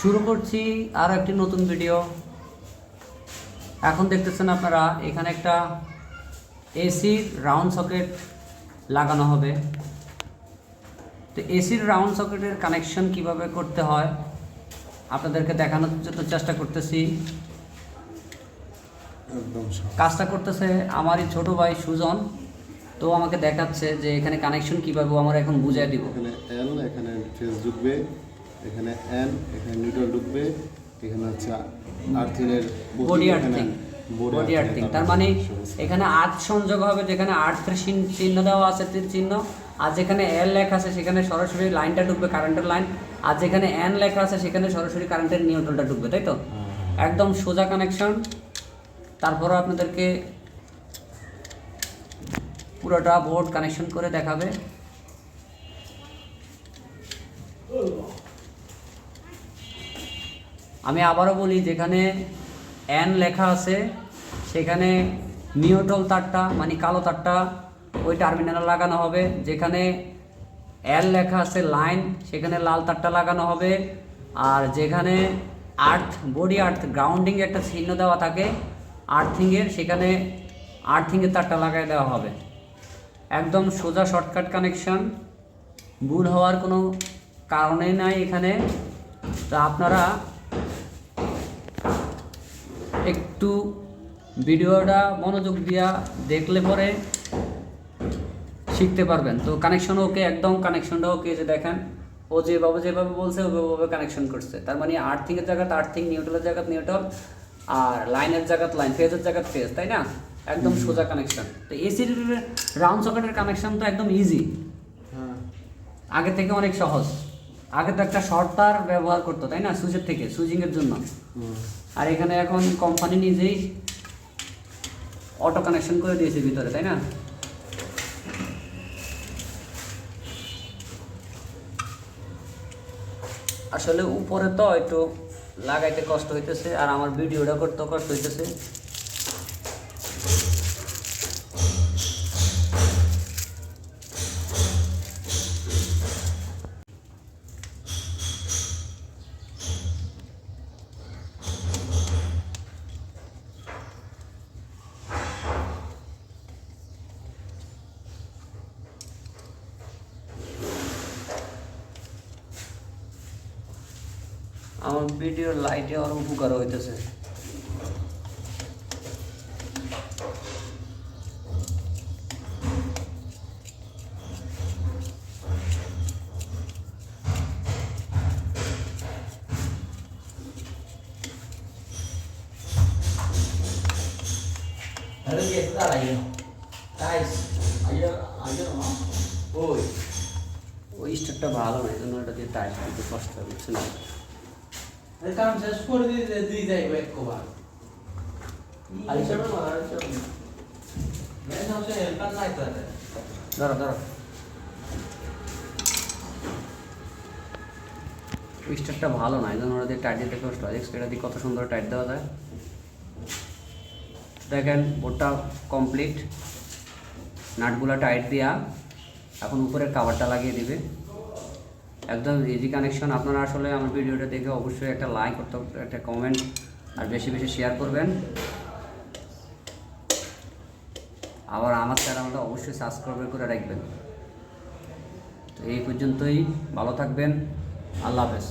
শুরু করছি আরও একটি নতুন ভিডিও এখন দেখতেছেন আপনারা এখানে একটা এসির রাউন্ড সকেট লাগানো হবে। তো এসির রাউন্ড সকেটের কানেকশন কীভাবে করতে হয় আপনাদেরকে দেখানোর জন্য চেষ্টা করতেছি। কাজটা করতেছে আমারই ছোট ভাই সুজন। তো আমাকে দেখাচ্ছে যে এখানে কানেকশন কীভাবে আমার এখন বুঝাই দিব। এখানে এল এখানে ফেস ঢুকবে এখানে এন এখানে নিউট্রাল ঢুকবে এখানে হচ্ছে আর্থিনের বডি আর্থিং বডি আর্থিং তার মানে এখানে আর্থ সংযোগ হবে যেখানে আর্থের চিহ্ন- চিহ্ন দেওয়া আছে তীর চিহ্ন। আর যেখানে এল লেখা আছে সেখানে সরাসরি লাইনটা ঢুকবে কারেন্টের লাইন আর যেখানে এন লেখা আছে সেখানে সরাসরি কারেন্টের নিউট্রালটা ঢুকবে তাই তো? একদম সোজা কানেকশন তারপরও আপনাদেরকে পুরোটা বোর্ড কানেকশন করে দেখাবে। আবারও বলি, যেখানে এন লেখা আছে, সেখানে নিউট্রাল তারটা মানে কালো তারটা, ওই টার্মিনালে লাগানো হবে। যেখানে এল লেখা আছে লাইন সেখানে লাল তারটা লাগানো হবে। আর যেখানে আর্থ বডি আর্থ গ্রাউন্ডিং একটা চিহ্ন দেওয়া থাকে আর্থিংয়ের সেখানে আর্থিংয়ের তারটা লাগাই দেওয়া হবে। একদম সোজা শর্টকাট কানেকশন ভুল হওয়ার কোনো কারণেই নাই এখানে। তো আপনারা একটু ভিডিওটা মনোযোগ দিয়া দেখলে পরে শিখতে পারবেন। তো কানেকশন ওকে একদম কানেকশনটা ওকে যে দেখেন ও যেভাবে যেভাবে বলছে ওভাবে কানেকশন করছে। তার মানে আর্থিংয়ের জায়গাতে আর্থিং নিউট্রালের জায়গাত নিউট্রাল আর লাইনের জায়গাত লাইন ফেজের জায়গাত ফেজ তাই না? একদম সোজা কানেকশন তো এসি রাউন্ড সকেটের কানেকশন তো একদম ইজি হ্যাঁ। আগে থেকে অনেক সহজ। আগে তো একটা শর্ট তার ব্যবহার করতো তাই না? সুইচের থেকে সুইচিংয়ের জন্য। আর এখানে এখন কোম্পানি নিজেই অটো কানেকশন করে দিয়েছে ভিতরে তাই না? আসলে উপরে তো একটু লাগাইতে কষ্ট হইতেছে আর আমার ভিডিওটা করতে কষ্ট হইতেছে। আমার ভিডিওর লাইটে আর উপকার হইতেছে Lalu dia suka lagi. Guys, ayo ayo no. Oi. ওই স্টারটা ভালো না এই জন্য ওটা দিয়ে টাইট দিতে কষ্ট হয় বুঝছেন এই কাম শেষ করে এক কবার ভালো ওরা টাইট দিতে কষ্ট এটা দিয়ে কত সুন্দর টাইট দেওয়া যায়। দেখেন বোর্ডটা কমপ্লিট নাটগুলা টাইট দেওয়া এখন উপরে কাভারটা লাগিয়ে দিবে। একদম ইজি কানেকশন আপনারা আসলে আমার ভিডিওটা দেখে অবশ্যই একটা লাইক করতে একটা কমেন্ট আর বেশি বেশি শেয়ার করবেন। আবার আমার চ্যানেলটা অবশ্যই সাবস্ক্রাইব করে রাখবেন। তো এই পর্যন্তই, ভালো থাকবেন। আল্লাহ হাফেজ।